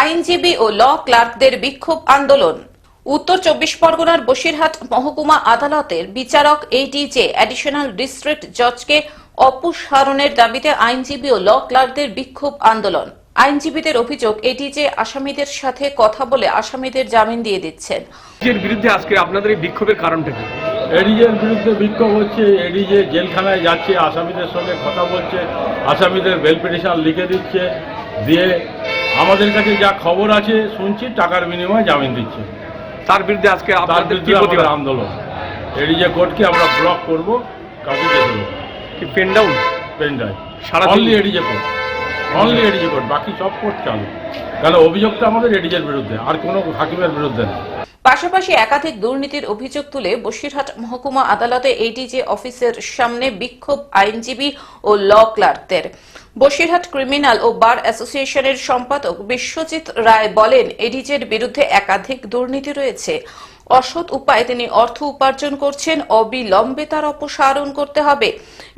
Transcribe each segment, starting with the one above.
আইনজীবী ও ল ক্লার্কদের বিক্ষোভ আন্দোলন। উত্তর চব্বিশ পরগনার বসিরহাট মহকুমা আদালতের বিচারক এডিজে অ্যাডিশনাল ডিস্ট্রিক্ট জজকে অপসারণের দাবিতে আইনজীবী ও ল ক্লার্কদের বিক্ষোভ আন্দোলন। আইনজীবীদের অভিযোগ এডিজে আসামিদের সাথে কথা বলে আসামিদের জামিন দিয়ে দিচ্ছেন। এর বিরুদ্ধে আজকে আপনাদের এই বিক্ষোভের কারণটা কি? এডিজের বিরুদ্ধে বিক্ষোভ হচ্ছে এডিজে জেলখানায় যাচ্ছে আসামিদের সঙ্গে কথা বলছে আসামিদের বেল পিটিশন লিখে দিচ্ছে দিয়ে আমাদের কাছে যা খবর আছে শুনছি টাকার বিনিময়ে জামিন দিচ্ছে। তার বিরুদ্ধে আজকে তার আপনাদের কি বিরুদ্ধে আমাদের প্রতিবাদ? আন্দোলন। এডিজে কোর্টকে আমরা ব্লক করব কাউকে দেবো কি পেন ডাউন? পেন সারা only ADJ court. Only ADJ court. বাকি সব কোর্ট চালু। কারণ অভিযোগটা আমাদের এডিজের বিরুদ্ধে আর কোনো হাকিমের বিরুদ্ধে না। পাশাপাশি একাধিক দুর্নীতির অভিযোগ তুলে বসিরহাট মহকুমা আদালতে এডিজে অফিসের সামনে বিক্ষোভ আইনজীবী ও ল ক্লার্কদের। বসিরহাট ক্রিমিনাল ও বার অ্যাসোসিয়েশনের সম্পাদক বিশ্বজিৎ রায় বলেন, এডিজের বিরুদ্ধে একাধিক দুর্নীতি রয়েছে। অসৎ উপায়ে তিনি অর্থ উপার্জন করছেন, অবিলম্বে তার অপসারণ করতে হবে।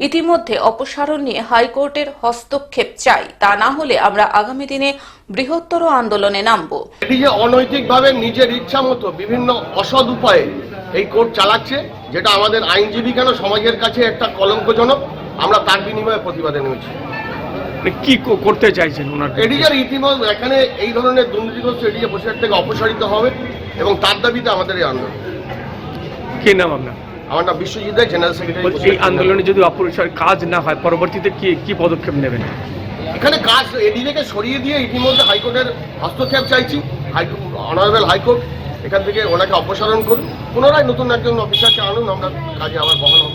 ইতিমধ্যে অপসারণ নিয়ে হাইকোর্টের হস্তক্ষেপ চাই। তা না হলে আমরা আগামী দিনে বৃহত্তর আন্দোলনে নামব। এটি যে অনৈতিকভাবে নিজের ইচ্ছা মতো বিভিন্ন অসৎ উপায়ে এই কোর্ট চালাচ্ছে, যেটা আমাদের আইনজীবী কেন সমাজের কাছে একটা কলঙ্কজনক, আমরা তার বিনিময়ে প্রতিবাদে মানে কি কো- করতে চাইছেন ওনার এডিজার ইতিমধ্যে এখানে এই ধরনের দুর্নীতিগ্রস্ত এডিজে বসে থেকে অপসারিত হবে এবং তার দাবিতে আমাদের এই আন্দোলন। কি নাম আপনার? আমার নাম বিশ্বজিৎ রায় জেনারেল বলছি, এই আন্দোলনে যদি অপরিসর কাজ না হয় পরবর্তীতে কি কি পদক্ষেপ নেবেন? এখানে কাজ এডিজেকে সরিয়ে দিয়ে ইতিমধ্যে হাইকোর্টের হস্তক্ষেপ চাইছি। হাইকোর্ট অনারেবল হাইকোর্ট এখান থেকে ওনাকে অপসারণ করুন। পুনরায় নতুন একজন অফিসারকে আনুন আমরা কাজে আবার বহাল হব।